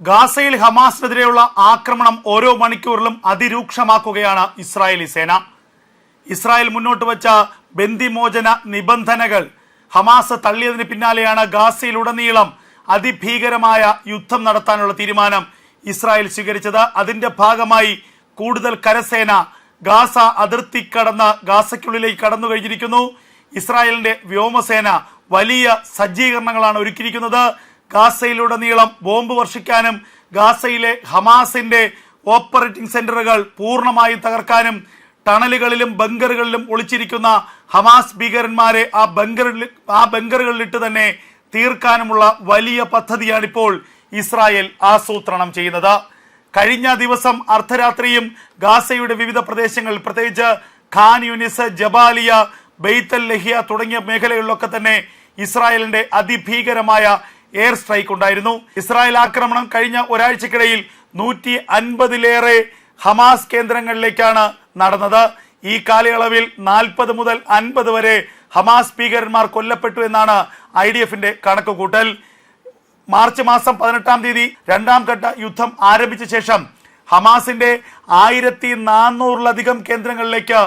ഗാസയിൽ ഹമാസിനെതിരെയുള്ള ആക്രമണം ഓരോ മണിക്കൂറിലും അതിരൂക്ഷമാക്കുകയാണ് ഇസ്രായേലി സേന. ഇസ്രായേൽ മുന്നോട്ട് വച്ച ബന്ദിമോചന നിബന്ധനകൾ ഹമാസ് തള്ളിയതിന് പിന്നാലെയാണ് ഗാസയിലുടനീളം അതിഭീകരമായ യുദ്ധം നടത്താനുള്ള തീരുമാനം ഇസ്രായേൽ സ്വീകരിച്ചത്. അതിന്റെ ഭാഗമായി കൂടുതൽ കരസേന ഗാസ അതിർത്തി കടന്ന് ഗാസയ്ക്കുള്ളിലേക്ക് കടന്നു കഴിഞ്ഞിരിക്കുന്നു. ഇസ്രായേലിന്റെ വ്യോമസേന വലിയ സജ്ജീകരണങ്ങളാണ് ഒരുക്കിയിരിക്കുന്നത്. ഗാസയിലുടനീളം ബോംബ് വർഷിക്കാനും ഗാസയിലെ ഹമാസിന്റെ ഓപ്പറേറ്റിംഗ് സെന്ററുകൾ പൂർണമായും തകർക്കാനും ടണലുകളിലും ബങ്കറുകളിലും ഒളിച്ചിരിക്കുന്ന ഹമാസ് ഭീകരന്മാരെ ആ ബങ്കറിൽ ആ ബങ്കറുകളിലിട്ട് തന്നെ തീർക്കാനുമുള്ള വലിയ പദ്ധതിയാണിപ്പോൾ ഇസ്രായേൽ ആസൂത്രണം ചെയ്യുന്നത്. കഴിഞ്ഞ ദിവസം അർദ്ധരാത്രിയും ഗാസയുടെ വിവിധ പ്രദേശങ്ങളിൽ പ്രത്യേകിച്ച് Khan Younis Jabalia Beit Lahia തുടങ്ങിയ മേഖലകളിലൊക്കെ തന്നെ ഇസ്രായേലിന്റെ അതിഭീകരമായ എയർ സ്ട്രൈക്ക് ഉണ്ടായിരുന്നു. ഇസ്രായേൽ ആക്രമണം കഴിഞ്ഞ ഒരാഴ്ചക്കിടയിൽ നൂറ്റി അൻപതിലേറെ ഹമാസ് കേന്ദ്രങ്ങളിലേക്കാണ് നടന്നത്. ഈ കാലയളവിൽ നാൽപ്പത് മുതൽ അൻപത് വരെ ഹമാസ് ഭീകരന്മാർ കൊല്ലപ്പെട്ടു എന്നാണ് ഐ ഡി എഫിന്റെ കണക്കുകൂട്ടൽ. മാർച്ച് മാസം പതിനെട്ടാം തീയതി രണ്ടാം ഘട്ട യുദ്ധം ആരംഭിച്ച ശേഷം ഹമാസിന്റെ ആയിരത്തി നാനൂറിലധികം കേന്ദ്രങ്ങളിലേക്ക്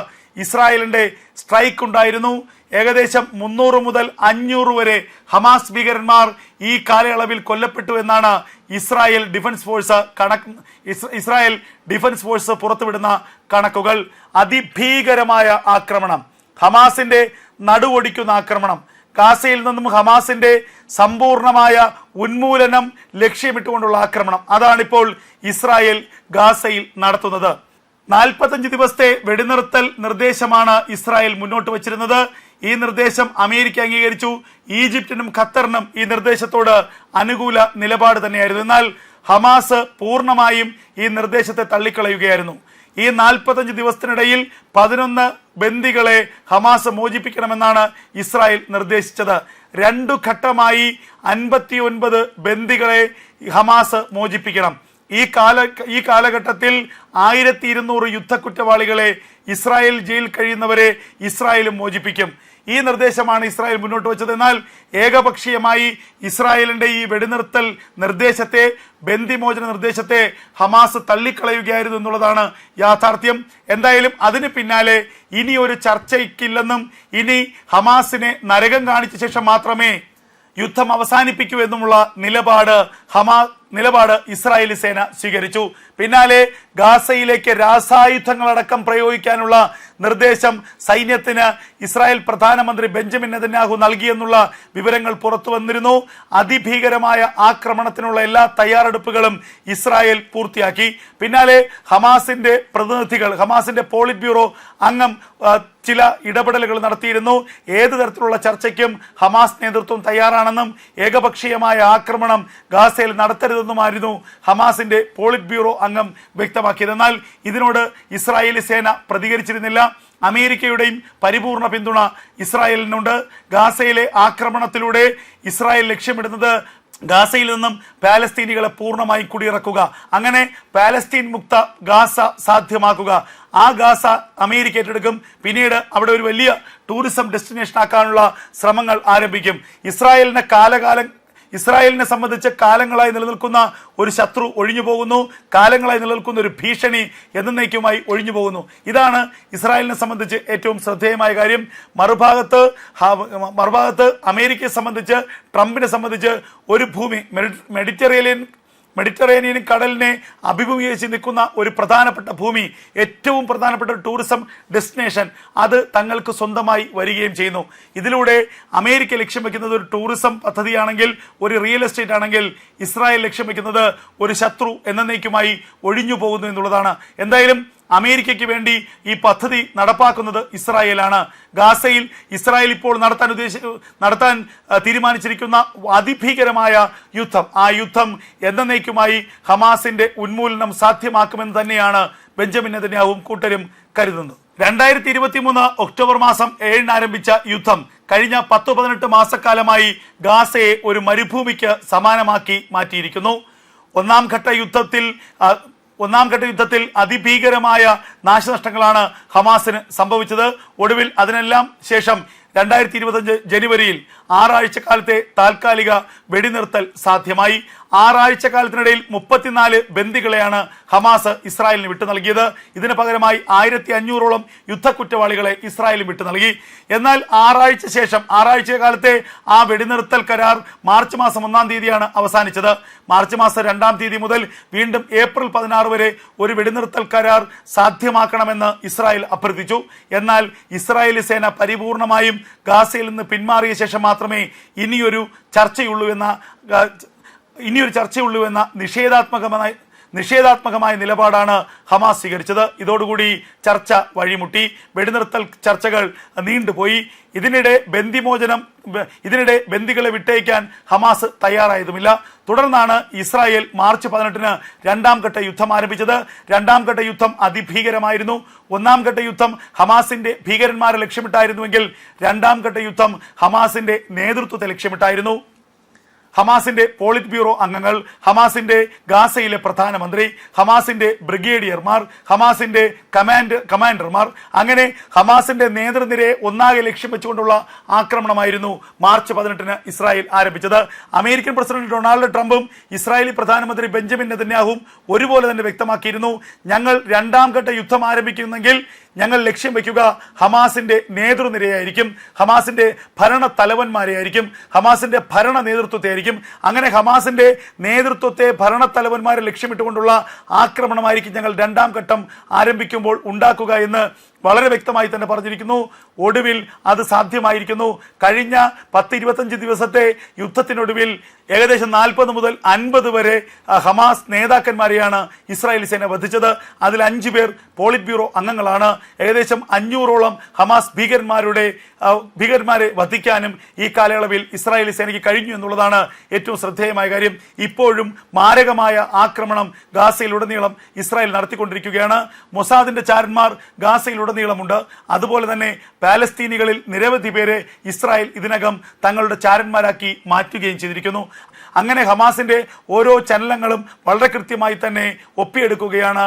ഇസ്രായേലിന്റെ സ്ട്രൈക്ക് ഉണ്ടായിരുന്നു. ഏകദേശം മുന്നൂറ് മുതൽ അഞ്ഞൂറ് വരെ ഹമാസ് ഭീകരന്മാർ ഈ കാലയളവിൽ കൊല്ലപ്പെട്ടു എന്നാണ് ഇസ്രായേൽ ഡിഫൻസ് ഫോഴ്സ് കണക്ക് ഇസ്രായേൽ ഡിഫൻസ് ഫോഴ്സ് പുറത്തുവിടുന്ന കണക്കുകൾ. അതിഭീകരമായ ആക്രമണം. ഹമാസിന്റെ നടുവൊടിക്കുന്ന ആക്രമണം. ഗാസയിൽ നിന്നും ഹമാസിന്റെ സമ്പൂർണമായ ഉന്മൂലനം ലക്ഷ്യമിട്ടുകൊണ്ടുള്ള ആക്രമണം. അതാണിപ്പോൾ ഇസ്രായേൽ ഗാസയിൽ നടത്തുന്നത്. നാൽപ്പത്തഞ്ച് ദിവസത്തെ വെടിനിർത്തൽ നിർദ്ദേശമാണ് ഇസ്രായേൽ മുന്നോട്ട് വച്ചിരുന്നത്. ഈ നിർദ്ദേശം അമേരിക്ക അംഗീകരിച്ചു. ഈജിപ്തിനും ഖത്തറിനും ഈ നിർദ്ദേശത്തോട് അനുകൂല നിലപാട് തന്നെയായിരുന്നു. എന്നാൽ ഹമാസ് പൂർണമായും ഈ നിർദ്ദേശത്തെ തള്ളിക്കളയുകയായിരുന്നു. ഈ നാൽപ്പത്തഞ്ച് ദിവസത്തിനിടയിൽ പതിനൊന്ന് ബന്ദികളെ ഹമാസ് മോചിപ്പിക്കണമെന്നാണ് ഇസ്രായേൽ നിർദ്ദേശിച്ചത്. രണ്ടു ഘട്ടമായി അൻപത്തി ഒൻപത് ബന്ദികളെ ഹമാസ് മോചിപ്പിക്കണം. ഈ കാല ഈ കാലഘട്ടത്തിൽ ആയിരത്തി ഇരുന്നൂറ് യുദ്ധക്കുറ്റവാളികളെ ഇസ്രായേൽ ജയിൽ കഴിയുന്നവരെ ഇസ്രായേലും മോചിപ്പിക്കും. ഈ നിർദ്ദേശമാണ് ഇസ്രായേൽ മുന്നോട്ട് വെച്ചത്. എന്നാൽ ഏകപക്ഷീയമായി ഇസ്രായേലിന്റെ ഈ വെടിനിർത്തൽ നിർദ്ദേശത്തെ ബന്ദിമോചന നിർദ്ദേശത്തെ ഹമാസ് തള്ളിക്കളയുകയായിരുന്നു എന്നുള്ളതാണ് യാഥാർത്ഥ്യം. എന്തായാലും അതിന് പിന്നാലെ ഇനി ഒരു ചർച്ചയ്ക്കില്ലെന്നും ഇനി ഹമാസിനെ നരകം കാണിച്ച ശേഷം മാത്രമേ യുദ്ധം അവസാനിപ്പിക്കൂ എന്നുമുള്ള നിലപാട് ഹമാ നിലപാട് ഇസ്രായേലി സേന സ്വീകരിച്ചു. പിന്നാലെ ഗാസയിലേക്ക് രാസായുധങ്ങളടക്കം പ്രയോഗിക്കാനുള്ള നിർദ്ദേശം സൈന്യത്തിന് ഇസ്രായേൽ പ്രധാനമന്ത്രി ബെഞ്ചമിൻ നെതന്യാഹു നൽകിയെന്നുള്ള വിവരങ്ങൾ പുറത്തു വന്നിരുന്നു. അതിഭീകരമായ ആക്രമണത്തിനുള്ള എല്ലാ തയ്യാറെടുപ്പുകളും ഇസ്രായേൽ പൂർത്തിയാക്കി. പിന്നാലെ ഹമാസിന്റെ പ്രതിനിധികൾ ഹമാസിന്റെ പോളിറ്റ് ബ്യൂറോ അംഗം ചില ഇടപെടലുകൾ നടത്തിയിരുന്നു. ഏത് തരത്തിലുള്ള ചർച്ചയ്ക്കും ഹമാസ് നേതൃത്വം തയ്യാറാണെന്നും ഏകപക്ഷീയമായ ആക്രമണം ഗാസയിൽ നടത്തരുതെന്നുമായിരുന്നു ഹമാസിന്റെ പോളിറ്റ് ബ്യൂറോ അംഗം വ്യക്തമാക്കിയത്. എന്നാൽ ഇതിനോട് ഇസ്രായേലി സേന പ്രതികരിച്ചിരുന്നില്ല. അമേരിക്കയുടെയും പരിപൂർണ പിന്തുണ ഇസ്രായേലിനുണ്ട് ഗാസയിലെ ആക്രമണത്തിലൂടെ ഇസ്രായേൽ ലക്ഷ്യമിടുന്നത് ഗാസയിൽ നിന്നും പാലസ്തീനികളെ പൂർണമായി കുടിയിറക്കുക. അങ്ങനെ പാലസ്തീൻ മുക്ത ഗാസ സാധ്യമാക്കുക. ആ ഗാസ അമേരിക്ക ഏറ്റെടുക്കും. പിന്നീട് അവിടെ ഒരു വലിയ ടൂറിസം ഡെസ്റ്റിനേഷൻ ആക്കാനുള്ള ശ്രമങ്ങൾ ആരംഭിക്കും. ഇസ്രായേലിനെ കാലകാലം ഇസ്രായേലിനെ സംബന്ധിച്ച് കാലങ്ങളായി നിലനിൽക്കുന്ന ഒരു ശത്രു ഒഴിഞ്ഞു പോകുന്നു കാലങ്ങളായി നിലനിൽക്കുന്ന ഒരു ഭീഷണി എന്നേക്കുമായി ഒഴിഞ്ഞു പോകുന്നു. ഇതാണ് ഇസ്രായേലിനെ സംബന്ധിച്ച് ഏറ്റവും ശ്രദ്ധേയമായ കാര്യം. മറുഭാഗത്ത് മറുഭാഗത്ത് അമേരിക്കയെ സംബന്ധിച്ച് ട്രംപിനെ സംബന്ധിച്ച് ഒരു ഭൂമി മെഡി- മെഡിറ്ററേനിയൻ മെഡിറ്ററേനിയൻ കടലിനെ അഭിമുഖീകരിച്ച് നിൽക്കുന്ന ഒരു പ്രധാനപ്പെട്ട ഭൂമി ഏറ്റവും പ്രധാനപ്പെട്ട ഒരു ടൂറിസം ഡെസ്റ്റിനേഷൻ അത് തങ്ങൾക്ക് സ്വന്തമായി വരികയും ചെയ്യുന്നു. ഇതിലൂടെ അമേരിക്ക ലക്ഷ്യം വെക്കുന്നത് ഒരു ടൂറിസം പദ്ധതിയാണെങ്കിൽ ഒരു റിയൽ എസ്റ്റേറ്റ് ആണെങ്കിൽ ഇസ്രായേൽ ലക്ഷ്യം വെക്കുന്നത് ഒരു ശത്രു എന്നേക്കുമായി ഒഴിഞ്ഞു പോകുന്നു എന്നുള്ളതാണ്. എന്തായാലും അമേരിക്കയ്ക്ക് വേണ്ടി ഈ പദ്ധതി നടപ്പാക്കുന്നത് ഇസ്രായേലാണ്. ഗാസയിൽ ഇസ്രായേൽ ഇപ്പോൾ നടത്താൻ ഉദ്ദേശ നടത്താൻ തീരുമാനിച്ചിരിക്കുന്ന അതിഭീകരമായ യുദ്ധം. ആ യുദ്ധം എന്നേക്കുമായി ഹമാസിന്റെ ഉന്മൂലനം സാധ്യമാക്കുമെന്ന് തന്നെയാണ് ബെഞ്ചമിൻ നെതന്യാവും കൂട്ടരും കരുതുന്നത്. രണ്ടായിരത്തി ഇരുപത്തി മൂന്ന് ഒക്ടോബർ മാസം ഏഴിന് ആരംഭിച്ച യുദ്ധം കഴിഞ്ഞ പത്ത് പതിനെട്ട് മാസക്കാലമായി ഗാസയെ ഒരു മരുഭൂമിക്ക് സമാനമാക്കി മാറ്റിയിരിക്കുന്നു. ഒന്നാം ഘട്ട യുദ്ധത്തിൽ ഒന്നാം ഘട്ട യുദ്ധത്തിൽ അതിഭീകരമായ നാശനഷ്ടങ്ങളാണ് ഹമാസിന് സംഭവിച്ചത്. ഒടുവിൽ അതിനെല്ലാം ശേഷം രണ്ടായിരത്തി ഇരുപത്തഞ്ച് ജനുവരിയിൽ ആറാഴ്ച കാലത്തെ താൽക്കാലിക വെടിനിർത്തൽ സാധ്യമായി. ആറാഴ്ച കാലത്തിനിടയിൽ മുപ്പത്തിനാല് ബന്ദികളെയാണ് ഹമാസ് ഇസ്രായേലിന് വിട്ടു നൽകിയത്. ഇതിന് പകരമായി ആയിരത്തി അഞ്ഞൂറോളം യുദ്ധക്കുറ്റവാളികളെ ഇസ്രായേലിന് വിട്ടു നൽകി. എന്നാൽ ആറാഴ്ച ശേഷം ആറാഴ്ച കാലത്തെ ആ വെടിനിർത്തൽ കരാർ മാർച്ച് മാസം ഒന്നാം തീയതിയാണ് അവസാനിച്ചത്. മാർച്ച് മാസം രണ്ടാം തീയതി മുതൽ വീണ്ടും ഏപ്രിൽ പതിനാറ് വരെ ഒരു വെടിനിർത്തൽ കരാർ സാധ്യമാക്കണമെന്ന് ഇസ്രായേൽ അഭ്യർത്ഥിച്ചു. എന്നാൽ ഇസ്രായേലി സേന പരിപൂർണമായും ഗാസയിൽ നിന്ന് പിന്മാറിയ ശേഷം മാത്രമേ ഇനിയൊരു ചർച്ചയുള്ളൂ എന്ന ഇനിയൊരു ചർച്ചയുള്ളൂ എന്ന നിഷേധാത്മകമായ നിഷേധാത്മകമായ നിലപാടാണ് ഹമാസ് സ്വീകരിച്ചത്. ഇതോടുകൂടി ചർച്ച വഴിമുട്ടി. വെടിനിർത്തൽ ചർച്ചകൾ നീണ്ടുപോയി. ഇതിനിടെ ബന്ദിമോചനം ഇതിനിടെ ബന്ദികളെ വിട്ടയക്കാൻ ഹമാസ് തയ്യാറായതുമില്ല. തുടർന്നാണ് ഇസ്രായേൽ മാർച്ച് പതിനെട്ടിന് രണ്ടാം ഘട്ട യുദ്ധം ആരംഭിച്ചത്. രണ്ടാം ഘട്ട യുദ്ധം അതിഭീകരമായിരുന്നു. ഒന്നാം ഘട്ട യുദ്ധം ഹമാസിന്റെ ഭീകരന്മാരെ ലക്ഷ്യമിട്ടായിരുന്നുവെങ്കിൽ രണ്ടാം ഘട്ട യുദ്ധം ഹമാസിന്റെ നേതൃത്വത്തെ ലക്ഷ്യമിട്ടായിരുന്നു. ഹമാസിന്റെ പോളിറ്റ് ബ്യൂറോ അംഗങ്ങൾ ഹമാസിന്റെ ഗാസയിലെ പ്രധാനമന്ത്രി ഹമാസിന്റെ ബ്രിഗേഡിയർമാർ ഹമാസിന്റെ കമാൻഡ് കമാൻഡർമാർ അങ്ങനെ ഹമാസിന്റെ നേതൃനിരയെ ഒന്നാകെ ലക്ഷ്യം വെച്ചുകൊണ്ടുള്ള ആക്രമണമായിരുന്നു മാർച്ച് പതിനെട്ടിന് ഇസ്രായേൽ ആരംഭിച്ചത്. അമേരിക്കൻ പ്രസിഡന്റ് ഡൊണാൾഡ് ട്രംപും ഇസ്രായേലി പ്രധാനമന്ത്രി ബെഞ്ചമിൻ നെതന്യാഹുവും ഒരുപോലെ തന്നെ വ്യക്തമാക്കിയിരുന്നു. ഞങ്ങൾ രണ്ടാം ഘട്ട യുദ്ധം ആരംഭിക്കുന്നെങ്കിൽ ഞങ്ങൾ ലക്ഷ്യം വയ്ക്കുക ഹമാസിന്റെ നേതൃനിരയായിരിക്കും. ഹമാസിന്റെ ഭരണ തലവന്മാരെയായിരിക്കും. ഹമാസിന്റെ ഭരണ നേതൃത്വത്തെ ആയിരിക്കും അങ്ങനെ ഹമാസിന്റെ നേതൃത്വത്തെ ഭരണ തലവന്മാരെ ലക്ഷ്യമിട്ടുകൊണ്ടുള്ള ആക്രമണമായിരിക്കും ഞങ്ങൾ രണ്ടാം ഘട്ടം ആരംഭിക്കുമ്പോൾ ഉണ്ടാക്കുക എന്ന് വളരെ വ്യക്തമായി തന്നെ പറഞ്ഞിരിക്കുന്നു. ഒടുവിൽ അത് സാധ്യമായിരിക്കുന്നു. കഴിഞ്ഞ പത്ത് ഇരുപത്തഞ്ച് ദിവസത്തെ യുദ്ധത്തിനൊടുവിൽ ഏകദേശം നാൽപ്പത് മുതൽ അൻപത് വരെ ഹമാസ് നേതാക്കന്മാരെയാണ് ഇസ്രായേൽ സേന വധിച്ചത്. അതിൽ അഞ്ച് പേർ പോളിറ്റ് ബ്യൂറോ അംഗങ്ങളാണ്. ഏകദേശം അഞ്ഞൂറോളം ഹമാസ് ഭീകരന്മാരുടെ ഭീകരന്മാരെ വധിക്കാനും ഈ കാലയളവിൽ ഇസ്രായേലി സേനയ്ക്ക് കഴിഞ്ഞു എന്നുള്ളതാണ് ഏറ്റവും ശ്രദ്ധേയമായ കാര്യം. ഇപ്പോഴും മാരകമായ ആക്രമണം ഗാസയിലുടനീളം ഇസ്രായേൽ നടത്തിക്കൊണ്ടിരിക്കുകയാണ്. മൊസാദിന്റെ ചാരന്മാർ ഗാസയിലുടനീളമുണ്ട് അതുപോലെ തന്നെ പാലസ്തീനികളിൽ നിരവധി പേരെ ഇസ്രായേൽ ഇതിനകം തങ്ങളുടെ ചാരന്മാരാക്കി മാറ്റുകയും ചെയ്തിരിക്കുന്നു. അങ്ങനെ ഹമാസിന്റെ ഓരോ ചലനങ്ങളും വളരെ കൃത്യമായി തന്നെ ഒപ്പിയെടുക്കുകയാണ്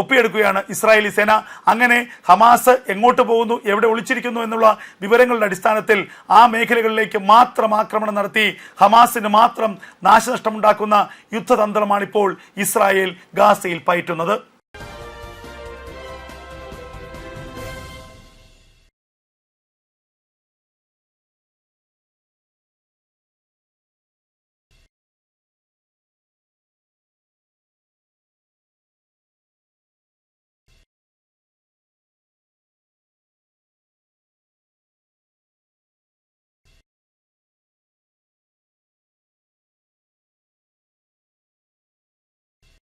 ഒപ്പിയെടുക്കുകയാണ് ഇസ്രായേലി സേന. അങ്ങനെ ഹമാസ് എങ്ങോട്ട് പോകുന്നു എവിടെ ഒളിച്ചിരിക്കുന്നു എന്നുള്ള വിവരങ്ങളുടെ അടിസ്ഥാനത്തിൽ ആ മേഖലകളിലേക്ക് മാത്രം ആക്രമണം നടത്തി ഹമാസിന് മാത്രം നാശനഷ്ടമുണ്ടാക്കുന്ന യുദ്ധതന്ത്രമാണിപ്പോൾ ഇസ്രായേൽ ഗാസയിൽ പയറ്റുന്നത്.